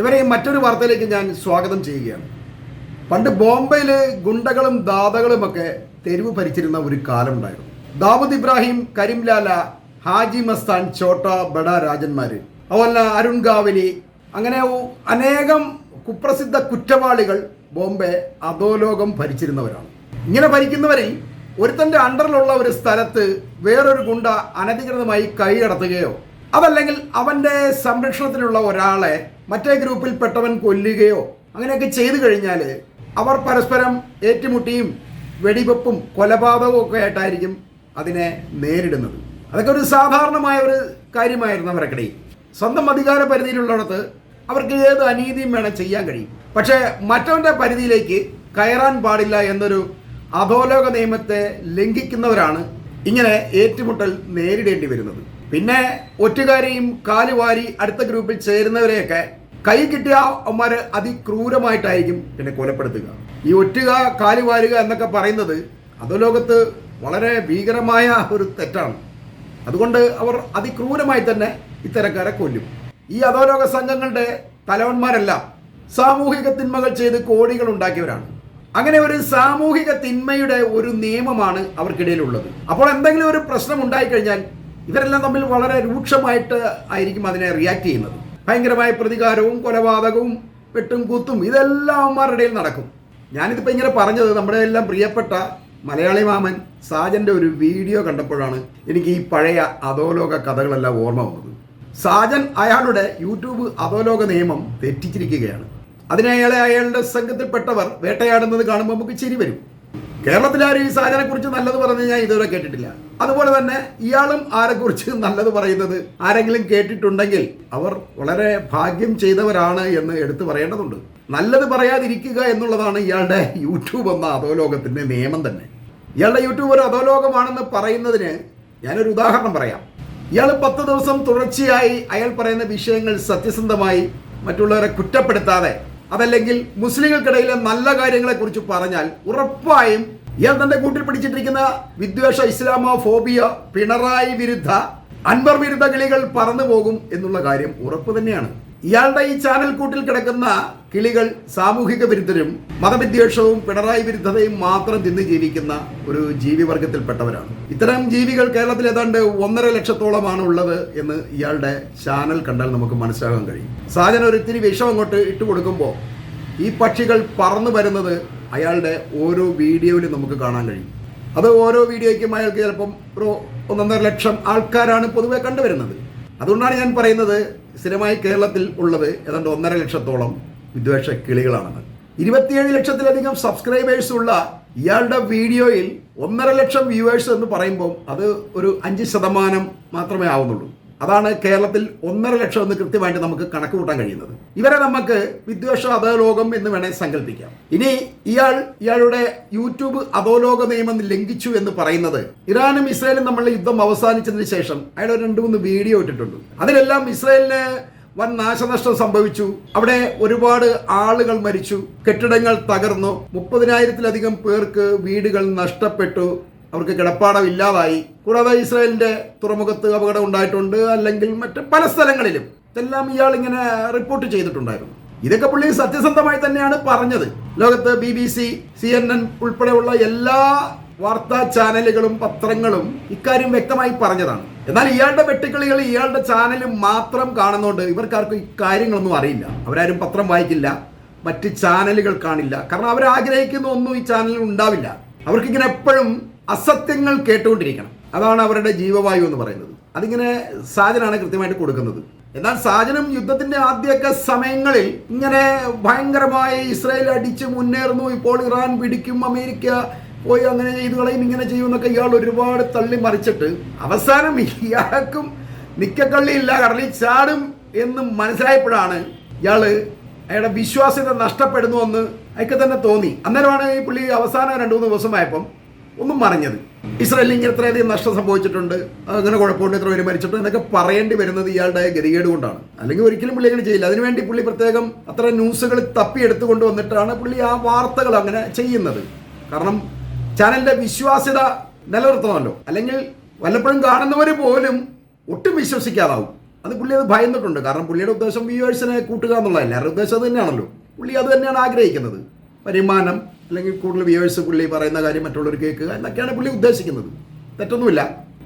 ഇവരെ മറ്റൊരു വാർത്തയിലേക്ക് ഞാൻ സ്വാഗതം ചെയ്യുകയാണ്. പണ്ട് ബോംബെയിൽ ഗുണ്ടകളും ദാതകളും ഒക്കെ തെരുവ് ഭരിച്ചിരുന്ന ഒരു കാലമുണ്ടായിരുന്നു. ദാവൂദ് ഇബ്രാഹിം കരിംലാല ഹാജി മസ്താൻ ചോട്ട ബഡ രാജന്മാർ അതുപോലെ അരുൺ ഗാവലി അങ്ങനെ അനേകം കുപ്രസിദ്ധ കുറ്റവാളികൾ ബോംബെ അധോലോകം ഭരിച്ചിരുന്നവരാണ്. ഇങ്ങനെ ഭരിക്കുന്നവരിൽ ഒരുത്തന്റെ അണ്ടറിലുള്ള ഒരു സ്ഥലത്ത് വേറൊരു ഗുണ്ട അനധികൃതമായി കൈയടത്തുകയോ അതല്ലെങ്കിൽ അവന്റെ സംരക്ഷണത്തിലുള്ള ഒരാളെ മറ്റേ ഗ്രൂപ്പിൽ ഗ്രൂപ്പിൽപ്പെട്ടവൻ കൊല്ലുകയോ അങ്ങനെയൊക്കെ ചെയ്തു കഴിഞ്ഞാൽ അവർ പരസ്പരം ഏറ്റുമുട്ടിയും വെടിവെപ്പും കൊലപാതകവും ഒക്കെ ആയിട്ടായിരിക്കും അതിനെ നേരിടുന്നത്. അതൊക്കെ ഒരു സാധാരണമായ ഒരു കാര്യമായിരുന്നു അവരക്കിടയിൽ സ്വന്തം അധികാര പരിധിയിലുള്ളിടത്ത് അവർക്ക് ഏത് അനീതിയും വേണം ചെയ്യാൻ കഴിയും. പക്ഷേ മറ്റവന്റെ പരിധിയിലേക്ക് കയറാൻ പാടില്ല എന്നൊരു അധോലോക നിയമത്തെ ലംഘിക്കുന്നവരാണ് ഇങ്ങനെ ഏറ്റുമുട്ടൽ നേരിടേണ്ടി വരുന്നത്. പിന്നെ ഒറ്റുകാരെയും കാലുവാരി അടുത്ത ഗ്രൂപ്പിൽ ചേരുന്നവരെയൊക്കെ കൈ കിട്ടിയ അവന്മാർ അതിക്രൂരമായിട്ടായിരിക്കും പിന്നെ കൊലപ്പെടുത്തുക. ഈ ഒറ്റുക കാലുവാരുക എന്നൊക്കെ പറയുന്നത് അധോലോകത്ത് വളരെ ഭീകരമായ ഒരു തെറ്റാണ്. അതുകൊണ്ട് അവർ അതിക്രൂരമായി തന്നെ ഇത്തരക്കാരെ കൊല്ലും. ഈ അധോലോക സംഘങ്ങളുടെ തലവന്മാരെല്ലാം സാമൂഹിക തിന്മകൾ ചെയ്ത് കോടികൾ ഉണ്ടാക്കിയവരാണ്. അങ്ങനെ ഒരു സാമൂഹിക തിന്മയുടെ ഒരു നിയമമാണ് അവർക്കിടയിലുള്ളത്. അപ്പോൾ എന്തെങ്കിലും ഒരു പ്രശ്നം ഉണ്ടായിക്കഴിഞ്ഞാൽ ഇവരെല്ലാം തമ്മിൽ വളരെ രൂക്ഷമായിട്ട് ആയിരിക്കും അതിനെ റിയാക്ട് ചെയ്യുന്നത്. ഭയങ്കരമായ പ്രതികാരവും കൊലപാതകവും വെട്ടും കൂത്തും ഇതെല്ലാം അവന്മാരുടെ ഇടയിൽ നടക്കും. ഞാനിതിപ്പോൾ ഇങ്ങനെ പറഞ്ഞത് നമ്മുടെ എല്ലാം പ്രിയപ്പെട്ട മലയാളി മാമൻ സാജന്റെ ഒരു വീഡിയോ കണ്ടപ്പോഴാണ് എനിക്ക് ഈ പഴയ അധോലോക കഥകളെല്ലാം ഓർമ്മ വന്നത്. സാജൻ അയാളുടെ യൂട്യൂബ് അധോലോക നിയമം തെറ്റിച്ചിരിക്കുകയാണ്. അതിനെ അയാളെ അയാളുടെ സംഘത്തിൽപ്പെട്ടവർ വേട്ടയാടുന്നത് കാണുമ്പോൾ നമുക്ക് ചിരി വരും. കേരളത്തിൽ ആരും ഈ സാജനെ കുറിച്ച് നല്ലത് പറഞ്ഞു ഞാൻ ഇതുവരെ കേട്ടിട്ടില്ല. അതുപോലെ തന്നെ ഇയാളും ആരെക്കുറിച്ച് നല്ലത് പറയുന്നത് ആരെങ്കിലും കേട്ടിട്ടുണ്ടെങ്കിൽ അവർ വളരെ ഭാഗ്യം ചെയ്തവരാണ് എന്ന് എടുത്തു പറയേണ്ടതുണ്ട്. നല്ലത് പറയാതിരിക്കുക എന്നുള്ളതാണ് ഇയാളുടെ യൂട്യൂബ് എന്ന അധോലോകത്തിന്റെ നിയമം തന്നെ. ഇയാളുടെ യൂട്യൂബ് ഒരു അധോലോകമാണെന്ന് പറയുന്നതിന് ഞാനൊരു ഉദാഹരണം പറയാം. ഇയാൾ പത്ത് ദിവസം തുടർച്ചയായി അയാൾ പറയുന്ന വിഷയങ്ങൾ സത്യസന്ധമായി മറ്റുള്ളവരെ കുറ്റപ്പെടുത്താതെ അതല്ലെങ്കിൽ മുസ്ലിങ്ങൾക്കിടയിലെ നല്ല കാര്യങ്ങളെക്കുറിച്ച് പറഞ്ഞാൽ ഉറപ്പായും ഇയാൾ തന്റെ കൂട്ടിൽ പിടിച്ചിട്ടിരിക്കുന്ന വിദ്വേഷ ഇസ്ലാമോ ഫോബിയ പിണറായി വിരുദ്ധ അൻവർ വിരുദ്ധ കിളികൾ പറന്നു പോകും എന്നുള്ള കാര്യം ഉറപ്പ് തന്നെയാണ്. ഇയാളുടെ ഈ ചാനൽ കൂട്ടിൽ കിടക്കുന്ന കിളികൾ സാമൂഹിക വിരുദ്ധരും മതവിദ്വേഷവും പിണറായി വിരുദ്ധതയും മാത്രം തിന്ന് ജീവിക്കുന്ന ഒരു ജീവിവർഗത്തിൽപ്പെട്ടവരാണ് ഇത്തരം ജീവികൾ കേരളത്തിൽ ഏതാണ്ട് ഒന്നര ലക്ഷത്തോളമാണ് ഉള്ളത് എന്ന് ഇയാളുടെ ചാനൽ കണ്ടാൽ നമുക്ക് മനസ്സിലാകാൻ കഴിയും. സാജന ഒരു ഇത്തിരി വിഷം അങ്ങോട്ട് ഇട്ട് കൊടുക്കുമ്പോൾ ഈ പക്ഷികൾ പറന്നു വരുന്നത് അയാളുടെ ഓരോ വീഡിയോയിലും നമുക്ക് കാണാൻ കഴിയും. അത് ഓരോ വീഡിയോയ്ക്കും അയാൾക്ക് ചിലപ്പം ഒരു ഒന്നൊന്നര ലക്ഷം ആൾക്കാരാണ് പൊതുവെ കണ്ടുവരുന്നത്. അതുകൊണ്ടാണ് ഞാൻ പറയുന്നത് സ്ഥിരമായി കേരളത്തിൽ ഉള്ളത് ഏതാണ്ട് ഒന്നര ലക്ഷത്തോളം വിദ്വേഷ കിളികളാണെന്ന്. ഇരുപത്തിയേഴ് ലക്ഷത്തിലധികം സബ്സ്ക്രൈബേഴ്സ് ഉള്ള ഇയാളുടെ വീഡിയോയിൽ ഒന്നര ലക്ഷം വ്യൂവേഴ്സ് എന്ന് പറയുമ്പോൾ അത് ഒരു അഞ്ച് ശതമാനം മാത്രമേ ആവുന്നുള്ളൂ. അതാണ് കേരളത്തിൽ ഒന്നര ലക്ഷം എന്ന് കൃത്യമായിട്ട് നമുക്ക് കണക്ക് കൂട്ടാൻ കഴിയുന്നത്. ഇവരെ നമുക്ക് വിദ്വേഷ അധോലോകം എന്ന് വേണേൽ സങ്കല്പിക്കാം. ഇനി ഇയാൾ ഇയാളുടെ യൂട്യൂബ് അധോലോക നിയമം ലംഘിച്ചു എന്ന് പറയുന്നത് ഇറാനും ഇസ്രായേലും തമ്മിലുള്ള യുദ്ധം അവസാനിച്ചതിന് ശേഷം അയാൾ രണ്ടു മൂന്ന് വീഡിയോ ഇട്ടിട്ടുണ്ട്. അതിലെല്ലാം ഇസ്രായേലിന് വൻ നാശനഷ്ടം സംഭവിച്ചു. അവിടെ ഒരുപാട് ആളുകൾ മരിച്ചു. കെട്ടിടങ്ങൾ തകർന്നു. മുപ്പതിനായിരത്തിലധികം പേർക്ക് വീടുകൾ നഷ്ടപ്പെട്ടു. അവർക്ക് കിടപ്പാടം ഇല്ലാതായി. കൂടാതെ ഇസ്രായേലിന്റെ തുറമുഖത്ത് അപകടം ഉണ്ടായിട്ടുണ്ട്. അല്ലെങ്കിൽ മറ്റ് പല സ്ഥലങ്ങളിലും. ഇതെല്ലാം ഇയാൾ ഇങ്ങനെ റിപ്പോർട്ട് ചെയ്തിട്ടുണ്ടായിരുന്നു. ഇതൊക്കെ പുള്ളി സത്യസന്ധമായി തന്നെയാണ് പറഞ്ഞത്. ലോകത്ത് B B C C N N ഉൾപ്പെടെയുള്ള എല്ലാ വാർത്താ ചാനലുകളും പത്രങ്ങളും ഇക്കാര്യം വ്യക്തമായി പറഞ്ഞതാണ്. എന്നാൽ ഇയാളുടെ വെട്ടിക്കളികൾ ഇയാളുടെ ചാനൽ മാത്രം കാണുന്നതുകൊണ്ട് ഇവർക്കാർക്കും ഇക്കാര്യങ്ങളൊന്നും അറിയില്ല. അവരാരും പത്രം വായിക്കില്ല. മറ്റ് ചാനലുകൾ കാണില്ല. കാരണം അവരാഗ്രഹിക്കുന്ന ഒന്നും ഈ ചാനലിൽ ഉണ്ടാവില്ല. അവർക്കിങ്ങനെ എപ്പോഴും അസത്യങ്ങൾ കേട്ടുകൊണ്ടിരിക്കണം. അതാണ് അവരുടെ ജീവവായു എന്ന് പറയുന്നത്. അതിങ്ങനെ സാജനാണ് കൃത്യമായിട്ട് കൊടുക്കുന്നത്. എന്നാൽ സാജനും യുദ്ധത്തിന്റെ ആദ്യമൊക്കെ സമയങ്ങളിൽ ഇങ്ങനെ ഭയങ്കരമായി ഇസ്രായേൽ അടിച്ച് മുന്നേറുന്നു. ഇപ്പോൾ ഇറാൻ പിടിക്കും അമേരിക്ക പോയി അങ്ങനെ ചെയ്തു കളയും ഇങ്ങനെ ചെയ്യുമെന്നൊക്കെ ഇയാൾ ഒരുപാട് തള്ളി മറിച്ചിട്ട് അവസാനം ഇയാൾക്കും നിക്കക്കള്ളിയില്ല കടലിൽ ചാടും എന്ന് മനസ്സിലായപ്പോഴാണ് ഇയാൾ അയാളുടെ വിശ്വാസ്യത നഷ്ടപ്പെടുന്നു എന്ന് അയക്കെ തന്നെ തോന്നി. അന്നേരമാണ് ഈ പുള്ളി അവസാനം രണ്ടു മൂന്ന് ദിവസമായപ്പം ഒന്നും മറിഞ്ഞത്. ഇസ്രായേലിന് ഇങ്ങനെ ഇത്രയധികം നഷ്ടം സംഭവിച്ചിട്ടുണ്ട്. അങ്ങനെ കുഴപ്പമുണ്ട് ഇത്ര പേര് മരിച്ചിട്ടുണ്ട് എന്നൊക്കെ പറയേണ്ടി വരുന്നത് ഇയാളുടെ ഗതികേട് കൊണ്ടാണ്. അല്ലെങ്കിൽ ഒരിക്കലും പുള്ളി അങ്ങനെ ചെയ്യില്ല. അതിനുവേണ്ടി പുള്ളി പ്രത്യേകം അത്ര ന്യൂസുകൾ തപ്പിയെടുത്ത് കൊണ്ടുവന്നിട്ടാണ് പുള്ളി ആ വാർത്തകൾ അങ്ങനെ ചെയ്യുന്നത്. കാരണം ചാനലിന്റെ വിശ്വാസ്യത നിലനിർത്തണമല്ലോ. അല്ലെങ്കിൽ വല്ലപ്പോഴും കാണുന്നവർ പോലും ഒട്ടും വിശ്വസിക്കാതാവും. അത് പുള്ളി അത് ഭയന്നിട്ടുണ്ട്. കാരണം പുള്ളിയുടെ ഉദ്ദേശം വ്യൂവേഴ്സിനെ കൂട്ടുക എന്നുള്ളതല്ല. ഉദ്ദേശം അത് തന്നെയാണല്ലോ. പുള്ളി അത് തന്നെയാണ് ആഗ്രഹിക്കുന്നത്. വരുമാനം അല്ലെങ്കിൽ കൂടുതൽ വ്യൂവേഴ്സ് പുള്ളി പറയുന്ന കാര്യം മറ്റുള്ളവർ കേൾക്കുക എന്നൊക്കെയാണ് പുള്ളി ഉദ്ദേശിക്കുന്നത്. തെറ്റൊന്നുമില്ല.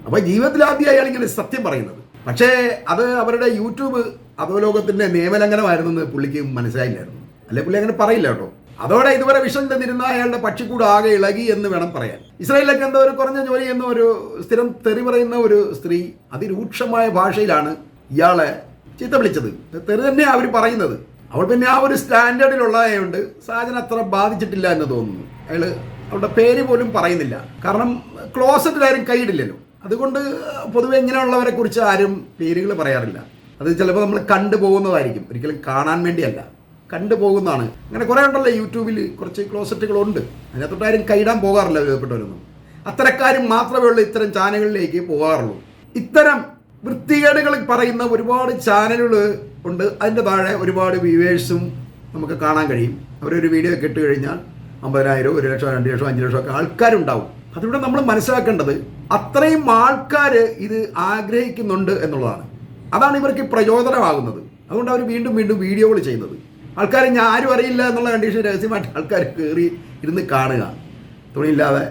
അപ്പോൾ ജീവിതത്തിൽ ആദ്യമായി ഇങ്ങനെ സത്യം പറയുന്നത്. പക്ഷേ അത് അവരുടെ യൂട്യൂബ് അധോലോകത്തിന്റെ നിയമലംഘനമായിരുന്നെന്ന് പുള്ളിക്ക് മനസ്സിലായില്ലായിരുന്നു. അല്ലെ പുള്ളി അങ്ങനെ പറയില്ല കേട്ടോ. അതോടെ ഇതുവരെ വിഷം തന്നിരുന്ന അയാളുടെ പക്ഷിക്കൂട് ആകെ ഇളകി എന്ന് വേണം പറയാൻ. ഇസ്രായേലിലൊക്കെ എന്തോ ഒരു കുറഞ്ഞ ജോലി എന്ന ഒരു സ്ഥിരം തെറി പറയുന്ന ഒരു സ്ത്രീ അതിരൂക്ഷമായ ഭാഷയിലാണ് ഇയാളെ ചീത്ത വിളിച്ചത്. തെറി തന്നെയാണ് അവർ പറയുന്നത്. അവൾ പിന്നെ ആ ഒരു സ്റ്റാൻഡേർഡിലുള്ളതായതുകൊണ്ട് സാജൻ അത്ര ബാധിച്ചിട്ടില്ല എന്ന് തോന്നുന്നു. അയാൾ അവളുടെ പേര് പോലും പറയുന്നില്ല. കാരണം ക്ലോസറ്റിലാരും കൈയിടില്ലല്ലോ. അതുകൊണ്ട് പൊതുവെ ഇങ്ങനെയുള്ളവരെ കുറിച്ച് ആരും പേരുകൾ പറയാറില്ല. അത് ചിലപ്പോൾ നമ്മൾ കണ്ടു പോകുന്നതായിരിക്കും. ഒരിക്കലും കാണാൻ വേണ്ടിയല്ല. കണ്ടു പോകുന്നതാണ്. അങ്ങനെ കുറേ ഉണ്ടല്ലോ യൂട്യൂബിൽ കുറച്ച് ക്ലോസറ്റുകളുണ്ട് അതിനകത്തോട്ട് ആരും കൈയിടാൻ പോകാറില്ല വിധപ്പെട്ടവരൊന്നും. അത്തരക്കാരും മാത്രമേ ഉള്ളൂ ഇത്തരം ചാനലുകളിലേക്ക് പോകാറുള്ളൂ. ഇത്തരം വൃത്തികേടുകൾ പറയുന്ന ഒരുപാട് ചാനലുകൾ ഉണ്ട്. അതിന്റെ താഴെ ഒരുപാട് വ്യൂവേഴ്സും നമുക്ക് കാണാൻ കഴിയും. അവരൊരു വീഡിയോ ഒക്കെ ഇട്ട് കഴിഞ്ഞാൽ അമ്പതിനായിരം ഒരു ലക്ഷം രണ്ട് ലക്ഷം അഞ്ച് ലക്ഷം ഒക്കെ ആൾക്കാരുണ്ടാവും. അതിവിടെ നമ്മൾ മനസ്സിലാക്കേണ്ടത് അത്രയും ആൾക്കാർ ഇത് ആഗ്രഹിക്കുന്നുണ്ട് എന്നുള്ളതാണ്. അതാണ് ഇവർക്ക് പ്രചോദനമാകുന്നത്. അതുകൊണ്ട് അവർ വീണ്ടും വീണ്ടും വീഡിയോകൾ ചെയ്യുന്നത്. ആൾക്കാർ ഞാൻ ആരും അറിയില്ല എന്നുള്ള കണ്ടീഷൻ രഹസ്യമായിട്ട് ആൾക്കാർ കയറി ഇരുന്ന് കാണുക. തുണിയില്ലാതെ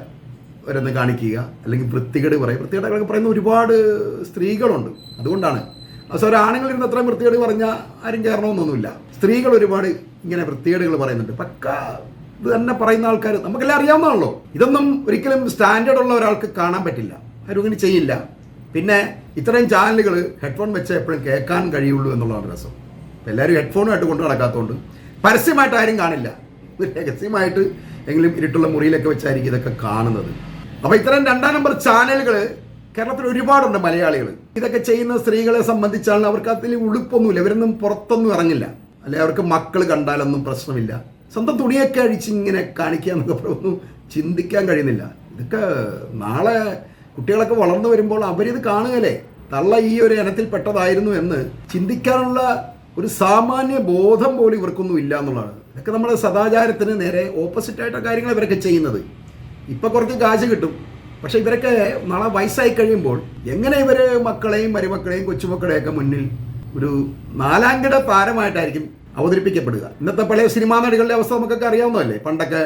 ഓരോന്ന് കാണിക്കുക. അല്ലെങ്കിൽ വൃത്തികേട് പറയും. വൃത്തികേടൊക്കെ പറയുന്ന ഒരുപാട് സ്ത്രീകളുണ്ട്. അതുകൊണ്ടാണ് ഒരാണുങ്ങൾ ഇരുന്ന് അത്രയും വൃത്തികേട് പറഞ്ഞാൽ ആരും കയറണമെന്നൊന്നുമില്ല സ്ത്രീകൾ ഒരുപാട് ഇങ്ങനെ വൃത്തികേടുകൾ പറയുന്നുണ്ട്. പക്ക ഇത് തന്നെ പറയുന്ന ആൾക്കാർ നമുക്കെല്ലാം അറിയാവുന്നതാണല്ലോ. ഇതൊന്നും ഒരിക്കലും സ്റ്റാൻഡേർഡ് ഉള്ള ഒരാൾക്ക് കാണാൻ പറ്റില്ല. ആരും ഇങ്ങനെ ചെയ്യില്ല. പിന്നെ ഇത്രയും ചാനലുകൾ ഹെഡ്ഫോൺ വെച്ച് എപ്പോഴും കേൾക്കാൻ കഴിയുള്ളൂ എന്നുള്ളതാണ് രസം. എല്ലാവരും ഹെഡ്ഫോണുമായിട്ട് കൊണ്ട് നടക്കാത്തതുകൊണ്ട് പരസ്യമായിട്ട് ആരും കാണില്ല. രഹസ്യമായിട്ട് എങ്കിലും ഇരുട്ടുള്ള മുറിയിലൊക്കെ വെച്ചായിരിക്കും ഇതൊക്കെ കാണുന്നത്. അപ്പോൾ ഇത്തരം രണ്ടാം നമ്പർ ചാനലുകൾ കേരളത്തിൽ ഒരുപാടുണ്ട് മലയാളികൾ ഇതൊക്കെ ചെയ്യുന്ന സ്ത്രീകളെ സംബന്ധിച്ചാണ് അവർക്ക് അതിൽ ഉളുപ്പൊന്നുമില്ല. ഇവരൊന്നും പുറത്തൊന്നും ഇറങ്ങില്ല. അല്ലെ അവർക്ക് മക്കൾ കണ്ടാലൊന്നും പ്രശ്നമില്ല. സ്വന്തം തുണിയൊക്കെ അഴിച്ച് ഇങ്ങനെ കാണിക്കുക എന്നൊക്കെ ഒന്നും ചിന്തിക്കാൻ കഴിയുന്നില്ല. ഇതൊക്കെ നാളെ കുട്ടികളൊക്കെ വളർന്നു വരുമ്പോൾ അവരിത് കാണുകയല്ലേ? തള്ള ഈ ഒരു ഇനത്തിൽ പെട്ടതായിരുന്നു എന്ന് ചിന്തിക്കാനുള്ള ഒരു സാമാന്യ ബോധം പോലും ഇവർക്കൊന്നും ഇല്ല എന്നുള്ളതാണ്. ഇതൊക്കെ നമ്മുടെ സദാചാരത്തിന് നേരെ ഓപ്പോസിറ്റായിട്ട കാര്യങ്ങൾ ഇവരൊക്കെ ചെയ്യുന്നത്. ഇപ്പം കുറച്ച് കാശ് കിട്ടും. പക്ഷെ ഇവരൊക്കെ നാളെ വയസ്സായി കഴിയുമ്പോൾ എങ്ങനെ ഇവർ മക്കളെയും മരുമക്കളെയും കൊച്ചുമക്കളെയൊക്കെ മുന്നിൽ ഒരു നാലാംകിട താരമായിട്ടായിരിക്കും അവതരിപ്പിക്കപ്പെടുക. ഇന്നത്തെ പഴയ സിനിമാ നടികളുടെ അവസ്ഥ നമുക്കൊക്കെ അറിയാവുന്നതല്ലേ? പണ്ടൊക്കെ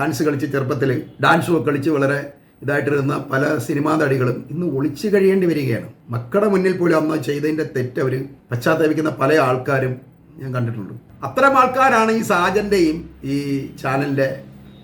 ഡാൻസ് കളിച്ച് ചെറുപ്പത്തിൽ ഡാൻസ് കളിച്ച് വളരെ ഇതായിട്ടിരുന്ന പല സിനിമാ നടികളും ഇന്ന് ഒളിച്ചു കഴിയേണ്ടി വരികയാണ്. മക്കളുടെ മുന്നിൽ പോലും അന്ന് ചെയ്തതിന്റെ തെറ്റ് അവർ പശ്ചാത്തപിക്കുന്ന പല ആൾക്കാരും ഞാൻ കണ്ടിട്ടുണ്ട്. അത്തരം ആൾക്കാരാണ് ഈ സാജന്റെയും ഈ ചാനലിന്റെ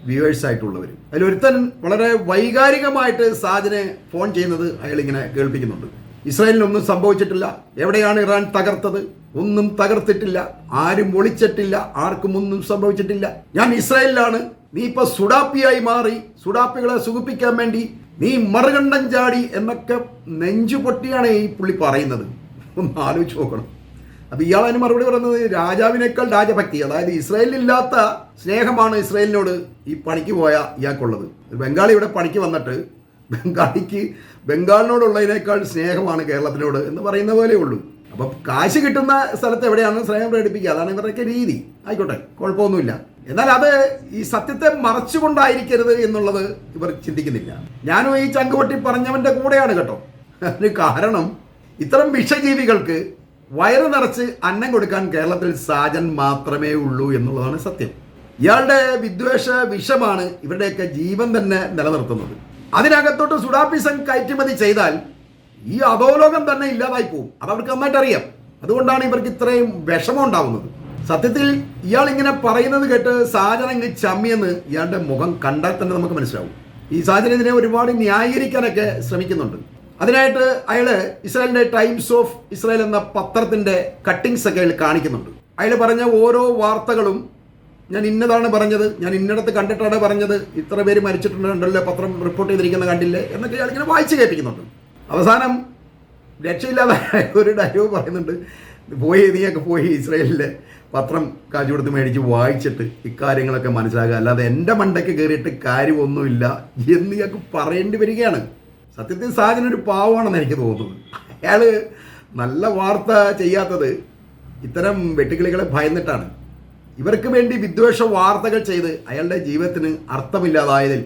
വ്യൂവേഴ്സ് ആയിട്ടുള്ളവർ അതിലൊരുത്തൻ വളരെ വൈകാരികമായിട്ട് സാദിനെ ഫോൺ ചെയ്യുന്നത് അയാൾ ഇങ്ങനെ കേൾപ്പിക്കുന്നുണ്ട് ഇസ്രായേലിനൊന്നും സംഭവിച്ചിട്ടില്ല. എവിടെയാണ് ഇറാൻ തകർത്തത്? ഒന്നും തകർത്തിട്ടില്ല. ആരും ഒളിച്ചിട്ടില്ല. ആർക്കും ഒന്നും സംഭവിച്ചിട്ടില്ല. ഞാൻ ഇസ്രായേലിലാണ്. നീ ഇപ്പൊ സുഡാപ്പിയായി മാറി. സുഡാപ്പികളെ സുഖിപ്പിക്കാൻ വേണ്ടി നീ മറുകണ്ഠം ചാടി എന്നൊക്കെ നെഞ്ചു പൊട്ടിയാണ് ഈ പുള്ളി പറയുന്നത്. ഒന്ന് ആലോചിച്ച് നോക്കണം. അപ്പൊ ഇയാളതിന് മറുപടി പറയുന്നത് രാജാവിനേക്കാൾ രാജഭക്തി അതായത് ഇസ്രായേലില്ലാത്ത സ്നേഹമാണ് ഇസ്രായേലിനോട് ഈ പണിക്ക് പോയ ഇയാൾക്കുള്ളത്. ബംഗാളി ഇവിടെ പണിക്ക് വന്നിട്ട് ബംഗാളിക്ക് ബംഗാളിനോടുള്ളതിനേക്കാൾ സ്നേഹമാണ് കേരളത്തിനോട് എന്ന് പറയുന്ന പോലെ ഉള്ളൂ. അപ്പം കാശ് കിട്ടുന്ന സ്ഥലത്ത് എവിടെയാണ് സ്നേഹം പ്രകടിപ്പിക്കുക? അതാണ് ഇവരുടെയൊക്കെ രീതി. ആയിക്കോട്ടെ കുഴപ്പമൊന്നുമില്ല. എന്നാൽ അത് ഈ സത്യത്തെ മറച്ചുകൊണ്ടായിരിക്കരുത് എന്നുള്ളത് ഇവർ ചിന്തിക്കുന്നില്ല. ഞാനും ഈ ചങ്കുപൊട്ടി പറഞ്ഞവന്റെ കൂടെയാണ് കേട്ടോ. അതിന് കാരണം ഇത്തരം വിഷജീവികൾക്ക് വയറ് നിറച്ച് അന്നം കൊടുക്കാൻ കേരളത്തിൽ സാജൻ മാത്രമേ ഉള്ളൂ എന്നുള്ളതാണ് സത്യം. ഇയാളുടെ വിദ്വേഷ വിഷമാണ് ഇവരുടെയൊക്കെ ജീവൻ തന്നെ നിലനിർത്തുന്നത്. അതിനകത്തോട്ട് സുഡാപ്പി സംഘ് കയറ്റുമതി ചെയ്താൽ ഈ അധോലോകം തന്നെ ഇല്ലാതായി പോകും അത് അവർക്ക് നന്നായിട്ട് അറിയാം. അതുകൊണ്ടാണ് ഇവർക്ക് ഇത്രയും വിഷമം ഉണ്ടാവുന്നത് സത്യത്തിൽ ഇയാൾ ഇങ്ങനെ പറയുന്നത് കേട്ട് സാജൻ അങ്ങ് ചമ്മിയെന്ന് ഇയാളുടെ മുഖം കണ്ടാൽ തന്നെ നമുക്ക് മനസ്സിലാവും. ഈ സാജൻ ഒരുപാട് ന്യായീകരിക്കാനൊക്കെ ശ്രമിക്കുന്നുണ്ട്. അതിനായിട്ട് അയാൾ ഇസ്രായേലിന്റെ ടൈംസ് ഓഫ് ഇസ്രായേൽ എന്ന പത്രത്തിന്റെ കട്ടിങ്സ് ഒക്കെ അയാൾ കാണിക്കുന്നുണ്ട്. അയാൾ പറഞ്ഞ ഓരോ വാർത്തകളും ഞാൻ ഇന്നതാണ് പറഞ്ഞത് ഞാൻ ഇന്നിടത്ത് കണ്ടിട്ടാണ് പറഞ്ഞത് ഇത്ര പേര് മരിച്ചിട്ടുണ്ടല്ലോ പത്രം റിപ്പോർട്ട് ചെയ്തിരിക്കുന്ന കണ്ടില്ലേ എന്നൊക്കെ അയാൾ ഇങ്ങനെ വായിച്ചു കേൾപ്പിക്കുന്നുണ്ട്. അവസാനം രക്ഷയില്ലാതെ ഒരു ഡയലോഗ് പറയുന്നുണ്ട് പോയി നീയൊക്കെ പോയി ഇസ്രായേലിലെ പത്രം കാശ് കൊടുത്ത് മേടിച്ച് വായിച്ചിട്ട് ഇക്കാര്യങ്ങളൊക്കെ മനസ്സിലാക്കുക. അല്ലാതെ എന്റെ മണ്ടയ്ക്ക് കയറിയിട്ട് കാര്യമൊന്നുമില്ല എന്ന് ഞങ്ങൾക്ക് പറയേണ്ടി വരികയാണ്. സത്യത്തിൽ സാജൻ ഒരു പാവമാണെന്ന് എനിക്ക് തോന്നുന്നത് അയാൾ നല്ല വാർത്ത ചെയ്യാത്തത് ഇത്തരം വെട്ടുകിളികളെ ഭയന്നിട്ടാണ്. ഇവർക്ക് വേണ്ടി വിദ്വേഷ വാർത്തകൾ ചെയ്ത് അയാളുടെ ജീവിതത്തിന് അർത്ഥമില്ലാതായതിൽ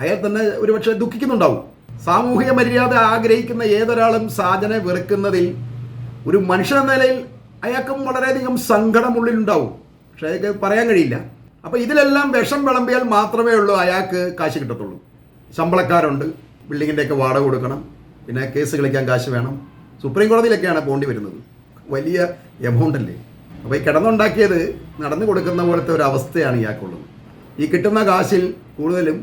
അയാൾ തന്നെ ഒരുപക്ഷെ ദുഃഖിക്കുന്നുണ്ടാവും. സാമൂഹിക മര്യാദ ആഗ്രഹിക്കുന്ന ഏതൊരാളും സാജനെ വെറുക്കുന്നതിൽ ഒരു മനുഷ്യൻ എന്ന നിലയിൽ അയാൾക്കും വളരെയധികം സങ്കടമുള്ളിലുണ്ടാവും. പക്ഷെ അയാൾക്ക് പറയാൻ കഴിയില്ല. അപ്പോൾ ഇതിലെല്ലാം വിഷം വിളമ്പിയാൽ മാത്രമേ ഉള്ളൂ അയാൾക്ക് കാശ് കിട്ടത്തുള്ളൂ. ശമ്പളക്കാരുണ്ട്. ബിൽഡിങ്ങിന്റെയൊക്കെ വാടക കൊടുക്കണം. പിന്നെ കേസ് കളിക്കാൻ കാശ് വേണം. സുപ്രീം കോടതിയിലൊക്കെയാണ് പോണ്ടി വരുന്നത്. വലിയ എമൗണ്ട് അല്ലേ? അപ്പോൾ ഈ കിടന്നുണ്ടാക്കിയത് നടന്നു കൊടുക്കുന്ന പോലത്തെ ഒരു അവസ്ഥയാണ് ഇയാൾക്കുള്ളത്. ഈ കിട്ടുന്ന കാശിൽ കൂടുതലും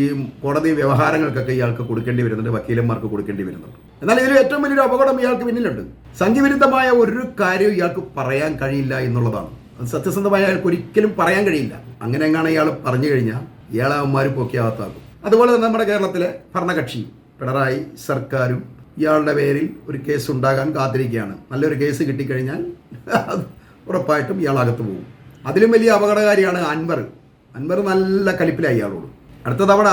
ഈ കോടതി വ്യവഹാരങ്ങൾക്കൊക്കെ ഇയാൾക്ക് കൊടുക്കേണ്ടി വരുന്നുണ്ട്. വക്കീലന്മാർക്ക് കൊടുക്കേണ്ടി വരുന്നുണ്ട്. എന്നാൽ ഇതിൽ ഏറ്റവും വലിയൊരു അപകടം ഇയാൾക്ക് പിന്നിലുണ്ട്. സംഘവിരുദ്ധമായ ഒരു കാര്യവും ഇയാൾക്ക് പറയാൻ കഴിയില്ല എന്നുള്ളതാണ്. അത് സത്യസന്ധമായ അയാൾക്ക് ഒരിക്കലും പറയാൻ കഴിയില്ല. അങ്ങനെ എങ്ങാണ് ഇയാൾ പറഞ്ഞു കഴിഞ്ഞാൽ ഇയാളെ അവന്മാർ പൊക്കിയാകത്താകും അതുപോലെ തന്നെ നമ്മുടെ കേരളത്തിലെ ഭരണകക്ഷി പിണറായി സർക്കാരും ഇയാളുടെ പേരിൽ ഒരു കേസ് ഉണ്ടാകാൻ കാത്തിരിക്കുകയാണ്. നല്ലൊരു കേസ് കിട്ടിക്കഴിഞ്ഞാൽ ഉറപ്പായിട്ടും ഇയാൾ അകത്ത് പോകും. അതിലും വലിയ അപകടകാരിയാണ് അൻവർ. അൻവർ നല്ല കലിപ്പിലായി ഇയാളോട്. അടുത്ത തവണ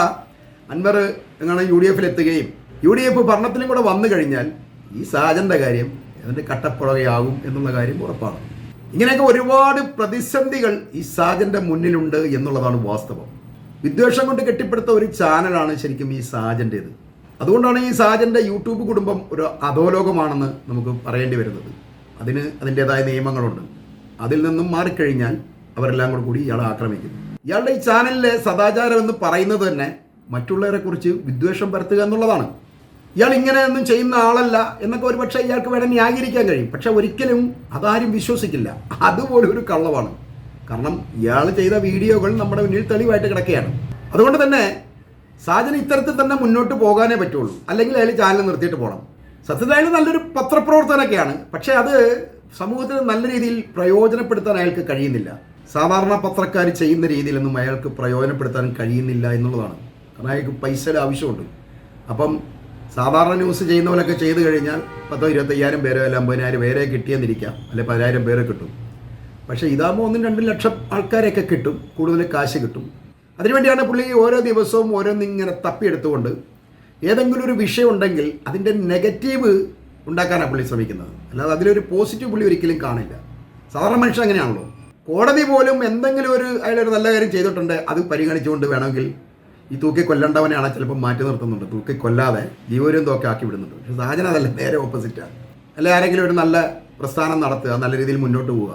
അൻവർ എങ്ങനെ യു ഡി എഫിൽ എത്തുകയും യു ഡി എഫ് ഭരണത്തിലും കൂടെ വന്നു കഴിഞ്ഞാൽ ഈ സാജന്റെ കാര്യം അതിന്റെ കട്ടപ്പുറകയാകും എന്നുള്ള കാര്യം ഉറപ്പാണ്. ഇങ്ങനെയൊക്കെ ഒരുപാട് പ്രതിസന്ധികൾ ഈ സാജന്റെ മുന്നിലുണ്ട് എന്നുള്ളതാണ് വാസ്തവം. വിദ്വേഷം കൊണ്ട് കെട്ടിപ്പടുത്ത ഒരു ചാനലാണ് ശരിക്കും ഈ സാജന്റേത് അതുകൊണ്ടാണ് ഈ സാജന്റെ യൂട്യൂബ് കുടുംബം ഒരു അധോലോകമാണെന്ന് നമുക്ക് പറയേണ്ടി വരുന്നത്. അതിന് അതിന്റെതായ നിയമങ്ങളുണ്ട്. അതിൽ നിന്നും മാറിക്കഴിഞ്ഞാൽ അവരെല്ലാം കൂടെ കൂടി ഇയാളെ ആക്രമിക്കുന്നു. ഇയാളുടെ ഈ ചാനലിലെ സദാചാരം എന്ന് പറയുന്നത് തന്നെ മറ്റുള്ളവരെ കുറിച്ച് വിദ്വേഷം പരത്തുക എന്നുള്ളതാണ്. ഇയാൾ ഇങ്ങനെയൊന്നും ചെയ്യുന്ന ആളല്ല എന്നൊക്കെ ഒരു പക്ഷേ ഇയാൾക്ക് വേണമെങ്കിൽ ന്യായീകരിക്കാൻ കഴിയും. പക്ഷെ ഒരിക്കലും അതാരും വിശ്വസിക്കില്ല. അതുപോലെ ഒരു കള്ളമാണ് കാരണം ഇയാൾ ചെയ്ത വീഡിയോകൾ നമ്മുടെ മുന്നിൽ തെളിവായിട്ട് കിടക്കുകയാണ്. അതുകൊണ്ട് തന്നെ സാജന് ഇത്തരത്തിൽ തന്നെ മുന്നോട്ട് പോകാനേ പറ്റുള്ളൂ. അല്ലെങ്കിൽ അയാൾ ചാനൽ നിർത്തിയിട്ട് പോകണം. സത്യത്തിൽ അയാൾ നല്ലൊരു പത്രപ്രവർത്തനമൊക്കെയാണ്. പക്ഷേ അത് സമൂഹത്തിന് നല്ല രീതിയിൽ പ്രയോജനപ്പെടുത്താൻ അയാൾക്ക് കഴിയുന്നില്ല. സാധാരണ പത്രക്കാർ ചെയ്യുന്ന രീതിയിലൊന്നും അയാൾക്ക് പ്രയോജനപ്പെടുത്താൻ കഴിയുന്നില്ല എന്നുള്ളതാണ്. കാരണം അയാൾക്ക് പൈസയുടെ ആവശ്യമുണ്ട്. അപ്പം സാധാരണ ന്യൂസ് ചെയ്യുന്ന പോലെയൊക്കെ ചെയ്തു കഴിഞ്ഞാൽ പത്തോ ഇരുപത്തയ്യായിരം പേരോ അല്ല അമ്പതിനായിരം പേരെ കിട്ടിയെന്നിരിക്കാം. അല്ലെ പതിനായിരം പേരെ കിട്ടും. പക്ഷേ ഇതാകുമ്പോൾ ഒന്നും രണ്ടും ലക്ഷം ആൾക്കാരെയൊക്കെ കിട്ടും കൂടുതൽ കാശ് കിട്ടും. അതിനുവേണ്ടിയാണ് പുള്ളി ഓരോ ദിവസവും ഓരോന്നിങ്ങനെ തപ്പിയെടുത്തുകൊണ്ട് ഏതെങ്കിലും ഒരു വിഷയം ഉണ്ടെങ്കിൽ അതിന്റെ നെഗറ്റീവ് ഉണ്ടാക്കാനാണ് പുള്ളി ശ്രമിക്കുന്നത്. അല്ലാതെ അതിലൊരു പോസിറ്റീവ് പുള്ളി ഒരിക്കലും കാണില്ല. സാധാരണ മനുഷ്യൻ അങ്ങനെയാണല്ലോ. കോടതി പോലും എന്തെങ്കിലും ഒരു അയാളൊരു നല്ല കാര്യം ചെയ്തിട്ടുണ്ട് അത് പരിഗണിച്ചുകൊണ്ട് വേണമെങ്കിൽ ഈ തൂക്കി കൊല്ലണ്ടവനെയാണ് ചിലപ്പോൾ മാറ്റി നിർത്തുന്നുണ്ട്. തൂക്കി കൊല്ലാതെ ജീവരും തോക്കെ ആക്കി വിടുന്നുണ്ട്. പക്ഷെ സാഹചര്യം അതല്ല നേരെ ഓപ്പോസിറ്റാണ് അല്ലെ ആരെങ്കിലും ഒരു നല്ല പ്രസ്ഥാനം നടത്തുക നല്ല രീതിയിൽ മുന്നോട്ട് പോവുക.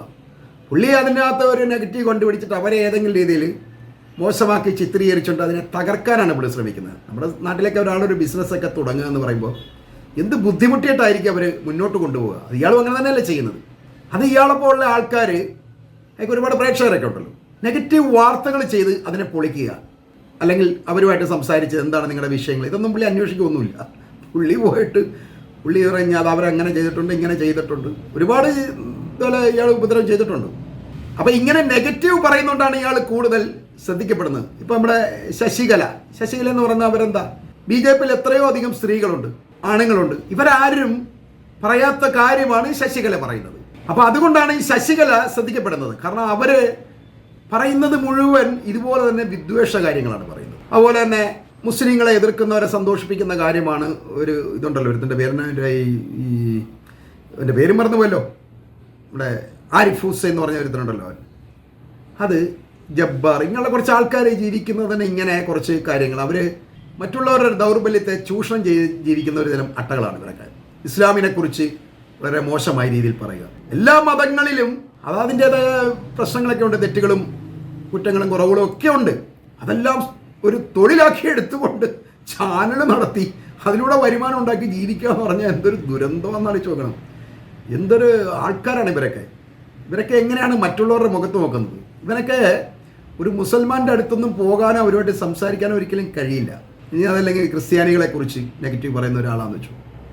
പുള്ളി അതിന്റെ അകത്ത് ഒരു നെഗറ്റീവ് കണ്ടുപിടിച്ചിട്ട് അവരെ ഏതെങ്കിലും രീതിയിൽ മോശമാക്കി ചിത്രീകരിച്ചുകൊണ്ട് അതിനെ തകർക്കാനാണ് പുള്ളി ശ്രമിക്കുന്നത്. നമ്മുടെ നാട്ടിലേക്ക് ഒരാളൊരു ബിസിനസ്സൊക്കെ തുടങ്ങുക എന്ന് പറയുമ്പോൾ എന്ത് ബുദ്ധിമുട്ടിയിട്ടായിരിക്കും അവർ മുന്നോട്ട് കൊണ്ടുപോകുക അത് ഇയാളും അങ്ങനെ തന്നെയല്ലേ ചെയ്യുന്നത്? അത് ഇയാളെപ്പോലുള്ള ആൾക്കാർ അതിൽ ഒരുപാട് പ്രേക്ഷകരൊക്കെ ഉണ്ടല്ലോ. നെഗറ്റീവ് വാർത്തകൾ ചെയ്ത് അതിനെ പൊളിക്കുക. അല്ലെങ്കിൽ അവരുമായിട്ട് സംസാരിച്ച് എന്താണ് നിങ്ങളുടെ വിഷയങ്ങൾ? ഇതൊന്നും പുള്ളി അന്വേഷിക്കുകയൊന്നുമില്ല പുള്ളി പോയിട്ട് പുള്ളി പറഞ്ഞാൽ അവരങ്ങനെ ചെയ്തിട്ടുണ്ട് ഇങ്ങനെ ചെയ്തിട്ടുണ്ട്. ഒരുപാട് ഇതുപോലെ ഇയാൾ ഉപദ്രവം ചെയ്തിട്ടുണ്ട്. അപ്പോൾ ഇങ്ങനെ നെഗറ്റീവ് പറയുന്നതുകൊണ്ടാണ് ഇയാൾ കൂടുതൽ ശ്രദ്ധിക്കപ്പെടുന്നത്. ഇപ്പം നമ്മുടെ ശശികല. ശശികല എന്ന് പറഞ്ഞാൽ അവരെന്താ? ബി ജെ പിയിൽ എത്രയോ അധികം സ്ത്രീകളുണ്ട് ആണുങ്ങളുണ്ട്. ഇവരാരും പറയാത്ത കാര്യമാണ് ശശികല പറയുന്നത്. അപ്പോൾ അതുകൊണ്ടാണ് ഈ ശശികല ശ്രദ്ധിക്കപ്പെടുന്നത്. കാരണം അവർ പറയുന്നത് മുഴുവൻ ഇതുപോലെ തന്നെ വിദ്വേഷ കാര്യങ്ങളാണ് പറയുന്നത്. അതുപോലെ തന്നെ മുസ്ലിങ്ങളെ എതിർക്കുന്നവരെ സന്തോഷിപ്പിക്കുന്ന കാര്യമാണ് ഒരു ഇതുണ്ടല്ലോ. ഒരുത്തിന്റെ പേരിന് ഈ എന്റെ പേരും മറന്നുപോയല്ലോ. നമ്മുടെ ആരിഫ് ഹുസൈൻ എന്ന് പറഞ്ഞ ഒരുത്തനുണ്ടല്ലോ അത് ജബ്ബാർ ഇങ്ങനെയുള്ള കുറച്ച് ആൾക്കാർ ജീവിക്കുന്നത് തന്നെ ഇങ്ങനെ കുറച്ച് കാര്യങ്ങൾ. അവർ മറ്റുള്ളവരുടെ ദൗർബല്യത്തെ ചൂഷണം ചെയ്ത് ജീവിക്കുന്ന ഒരു തരം അട്ടകളാണ് ഇവരൊക്കെ. ഇസ്ലാമിനെ കുറിച്ച് വളരെ മോശമായ രീതിയിൽ പറയുക. എല്ലാ മതങ്ങളിലും അത് അതിന്റേതായ പ്രശ്നങ്ങളൊക്കെ ഉണ്ട് തെറ്റുകളും കുറ്റങ്ങളും കുറവുകളും ഒക്കെ ഉണ്ട്. അതെല്ലാം ഒരു തൊഴിലാക്കി എടുത്തുകൊണ്ട് ചാനൽ നടത്തി അതിലൂടെ വരുമാനം ഉണ്ടാക്കി ജീവിക്കുക എന്ന് പറഞ്ഞാൽ എന്തൊരു ദുരന്തമെന്നാണ് ചോദിക്കണം എന്തൊരു ആൾക്കാരാണ് ഇവരൊക്കെ? ഇവരൊക്കെ എങ്ങനെയാണ് മറ്റുള്ളവരുടെ മുഖത്ത് നോക്കുന്നത്? ഇവനൊക്കെ ഒരു മുസൽമാന്റെ അടുത്തൊന്നും പോകാനോ അവരുമായിട്ട് സംസാരിക്കാനോ ഒരിക്കലും കഴിയില്ല. ഇനി അതല്ലെങ്കിൽ ക്രിസ്ത്യാനികളെക്കുറിച്ച് നെഗറ്റീവ് പറയുന്ന ഒരാളാന്ന് വെച്ചു.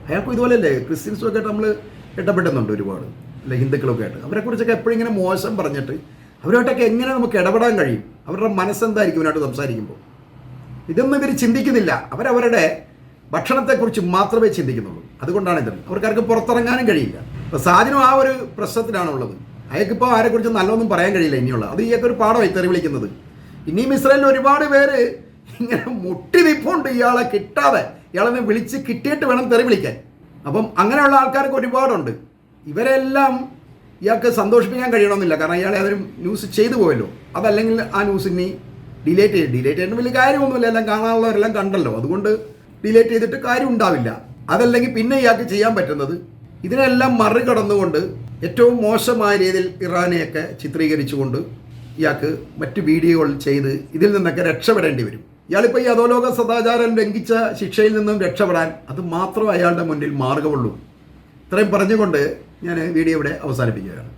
അയാൾക്കും ഇതുപോലെയല്ലേ? ക്രിസ്ത്യൻസും ഒക്കെ നമ്മൾ ഇടപെടുന്നുണ്ട് ഒരുപാട്. അല്ലെ ഹിന്ദുക്കളൊക്കെ ആയിട്ട്. അവരെക്കുറിച്ചൊക്കെ എപ്പോഴും ഇങ്ങനെ മോശം പറഞ്ഞിട്ട് അവരുമായിട്ടൊക്കെ എങ്ങനെ നമുക്ക് ഇടപെടാൻ കഴിയും? അവരുടെ മനസ്സെന്തായിരിക്കും ഇവനായിട്ട് സംസാരിക്കുമ്പോൾ? ഇതൊന്നും ഇവർ ചിന്തിക്കുന്നില്ല. അവരവരുടെ ഭക്ഷണത്തെക്കുറിച്ച് മാത്രമേ ചിന്തിക്കുന്നുള്ളൂ. അതുകൊണ്ടാണ് ഇത്. അവർക്കാർക്ക് പുറത്തിറങ്ങാനും കഴിയില്ല. അപ്പോൾ സാധനം ആ ഒരു പ്രശ്നത്തിലാണുള്ളത്. അയാൾക്കിപ്പോൾ ആരെക്കുറിച്ച് നല്ലതൊന്നും പറയാൻ കഴിയില്ല ഇനിയുള്ള. അത് ഇയാൾക്ക് ഒരു പാഠമായി തെറി വിളിക്കുന്നത്. ഇനിയും ഇസ്രായേലിൽ ഒരുപാട് പേര് ഇങ്ങനെ മുട്ടി നിപ്പുണ്ട് ഇയാളെ കിട്ടാതെ. ഇയാളെ വിളിച്ച് കിട്ടിയിട്ട് വേണം തെറി വിളിക്കാൻ. അപ്പം അങ്ങനെയുള്ള ആൾക്കാർക്ക് ഒരുപാടുണ്ട്. ഇവരെല്ലാം ഇയാൾക്ക് സന്തോഷിപ്പിക്കാൻ കഴിയണമെന്നില്ല. കാരണം ഇയാളെ അതൊരു ന്യൂസ് ചെയ്തു പോയല്ലോ. അതല്ലെങ്കിൽ ആ ന്യൂസ് ഇനി ഡിലേറ്റ് ചെയ്ത് ഡിലേറ്റ് ചെയ്യുന്ന വലിയ കാര്യമൊന്നുമില്ല. എല്ലാം കാണാനുള്ളവരെല്ലാം കണ്ടല്ലോ. അതുകൊണ്ട് ഡിലേറ്റ് ചെയ്തിട്ട് കാര്യം ഉണ്ടാവില്ല അതല്ലെങ്കിൽ പിന്നെ ഇയാൾക്ക് ചെയ്യാൻ പറ്റുന്നത് ഇതിനെല്ലാം മറികടന്നുകൊണ്ട് ഏറ്റവും മോശമായ രീതിയിൽ ഇറാനെയൊക്കെ ചിത്രീകരിച്ചുകൊണ്ട് ഇയാൾക്ക് മറ്റ് വീഡിയോകൾ ചെയ്ത് ഇതിൽ നിന്നൊക്കെ രക്ഷപ്പെടേണ്ടി വരും. ഇയാളിപ്പോൾ ഈ അധോലോക സദാചാരം ലംഘിച്ച ശിക്ഷയിൽ നിന്നും രക്ഷപ്പെടാൻ അത് മാത്രം അയാളുടെ മുന്നിൽ മാർഗമുള്ളൂ. ഇത്രയും പറഞ്ഞുകൊണ്ട് ഞാൻ വീഡിയോ ഇവിടെ അവസാനിപ്പിക്കുകയാണ്.